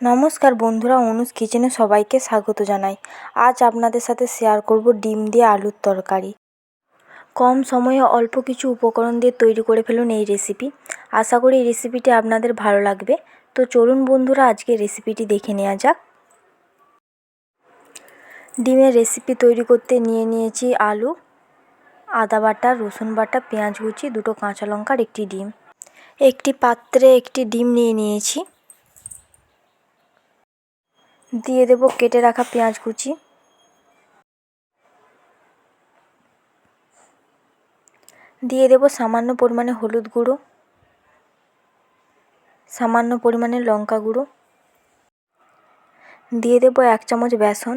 নমস্কার বন্ধুরা, অনুজ কিচেনে সবাইকে স্বাগত জানাই। আজ আপনাদের সাথে শেয়ার করব ডিম দিয়ে আলুর তরকারি। কম সময়ে অল্প কিছু উপকরণ দিয়ে তৈরি করে ফেলুন এই রেসিপি আশা করি এই রেসিপিটি আপনাদের ভালো লাগবে। তো চলুন বন্ধুরা, আজকে রেসিপিটি দেখে নেওয়া যাক। ডিমের রেসিপি তৈরি করতে নিয়ে নিয়েছি আলু, আদা বাটা, রসুন বাটা, পেঁয়াজ কুচি, দুটো কাঁচা লঙ্কার একটি ডিম। একটি পাত্রে একটি ডিম নিয়ে নিয়েছি। দিয়ে দেব কেটে রাখা পেঁয়াজ কুচি। দিয়ে দেব সামান্য পরিমাণে হলুদ গুঁড়ো। সামান্য পরিমাণে লঙ্কা গুঁড়ো। দিয়ে দেব এক চামচ বেসন।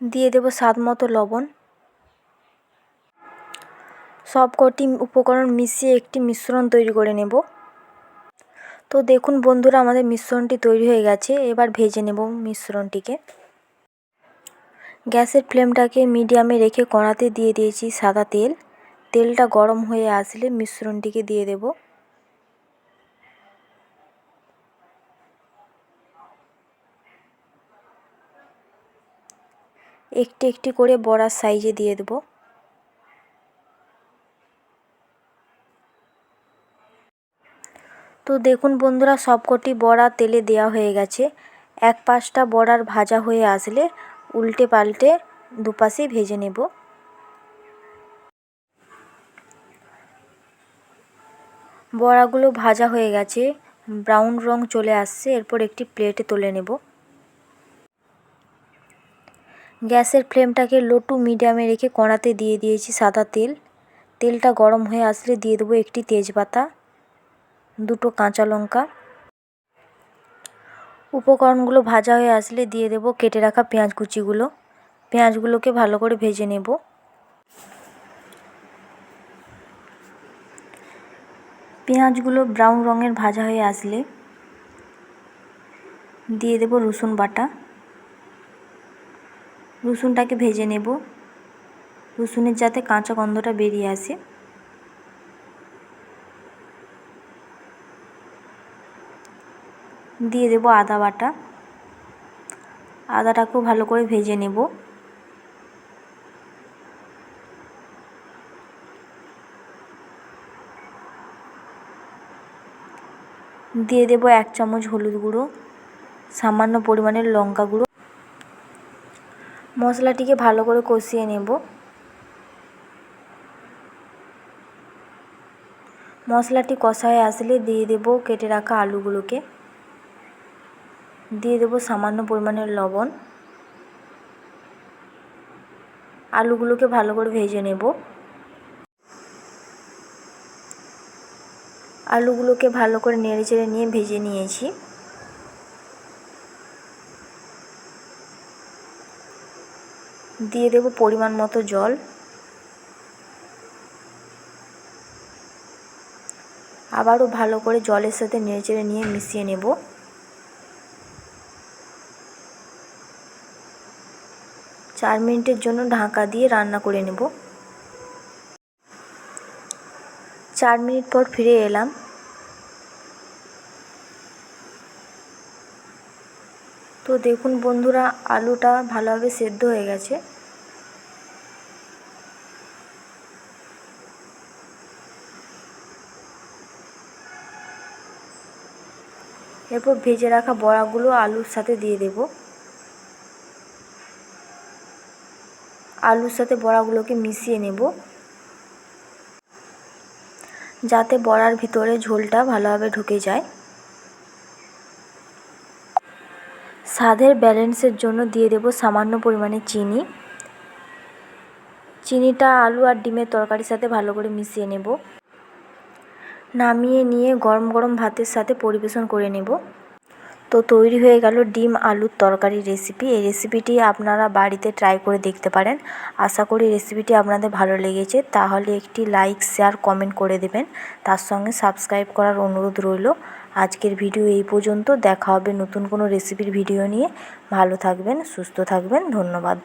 দিয়ে দেব স্বাদ মতো লবণ। সব কটি উপকরণ মিশিয়ে একটি মিশ্রণ তৈরি করে নেব। তো দেখুন বন্ধুরা, আমাদের মিশ্রণটি তৈরি হয়ে গেছে। এবার ভেজে নেব মিশ্রণটিকে। গ্যাসের ফ্লেমটাকে মিডিয়ামে রেখে কড়াতে দিয়ে দিয়েছি সাদা তেল। তেলটা গরম হয়ে আসলে মিশ্রণটিকে দিয়ে দেব। একটি একটি করে বড়ার সাইজে দিয়ে দেবো। তো দেখুন বন্ধুরা, সবকটি বড়া তেলে দেওয়া হয়ে গেছে। এক পাশটা বড়ার ভাজা হয়ে আসলে উল্টে পাল্টে দুপাশেই ভেজে নেব। বড়াগুলো ভাজা হয়ে গেছে, ব্রাউন রং চলে আসছে, এরপর একটি প্লেটে তুলে নেব। গ্যাসের ফ্লেমটাকে লো টু মিডিয়ামে রেখে কড়াতে দিয়ে দিয়েছি সাদা তেল। তেলটা গরম হয়ে আসলে দিয়ে দেবো একটি তেজপাতা। দুটো কাঁচা লঙ্কা। উপকরণগুলো ভাজা হয়ে আসলে দিয়ে দেব, কেটে রাখা পেঁয়াজ কুচিগুলো। পেঁয়াজগুলোকে ভালো করে ভেজে নেব। পেঁয়াজগুলো ব্রাউন রঙের ভাজা হয়ে আসলে দিয়ে দেব রসুন বাটা। রসুনটাকে ভেজে নেব। রসুনের যাতে কাঁচা গন্ধটা বেরিয়ে আসে। দিয়ে দেব আদা বাটা। আদাটাকেও ভালো করে ভেজে নেব। দিয়ে দেব এক চামচ হলুদ গুঁড়ো, সামান্য পরিমাণের লঙ্কা গুঁড়ো। মশলাটিকে ভালো করে কষিয়ে নেব। মশলাটি কষা হয়ে আসলে দিয়ে দেব কেটে রাখা আলুগুলোকে। দিয়ে দেবো সামান্য পরিমাণের লবণ। আলুগুলোকে ভালো করে ভেজে নেব। আলুগুলোকে ভালো করে নেড়ে চেড়ে নিয়ে ভেজে নিয়েছি। দিয়ে দেব পরিমাণ মতো জল। আবারও ভালো করে জলের সাথে নেড়ে চেড়ে নিয়ে মিশিয়ে নেব। চার মিনিটের জন্য ঢাকা দিয়ে রান্না করে নেব। চার মিনিট পর ফিরে এলাম। তো দেখুন বন্ধুরা, আলুটা ভালোভাবে সেদ্ধ হয়ে গেছে। এরপর ভেজে রাখা বড়াগুলো আলুর সাথে দিয়ে দেবো। আলুর সাথে বড়াগুলোকে মিশিয়ে নেব। যাতে বড়ার ভিতরে ঝোলটা ভালোভাবে ঢুকে যায়। স্বাদের ব্যালেন্সের জন্য দিয়ে দেব সামান্য পরিমাণে চিনি। চিনিটা আলু আর ডিমের তরকারির সাথে ভালো করে মিশিয়ে নেব। নামিয়ে নিয়ে গরম গরম ভাতের সাথে পরিবেশন করে নেব। তো তৈরি হয়ে গেল ডিম আলুর তরকারি রেসিপি এই রেসিপিটি আপনারা বাড়িতে ট্রাই করে দেখতে পারেন। আশা করি রেসিপিটি আপনাদের ভালো লেগেছে। তাহলে একটি লাইক শেয়ার কমেন্ট করে দেবেন। তার সঙ্গে সাবস্ক্রাইব করার অনুরোধ রইল। আজকের ভিডিও এই পর্যন্ত। দেখা হবে নতুন কোনো রেসিপির ভিডিও নিয়ে। ভালো থাকবেন, সুস্থ থাকবেন। ধন্যবাদ।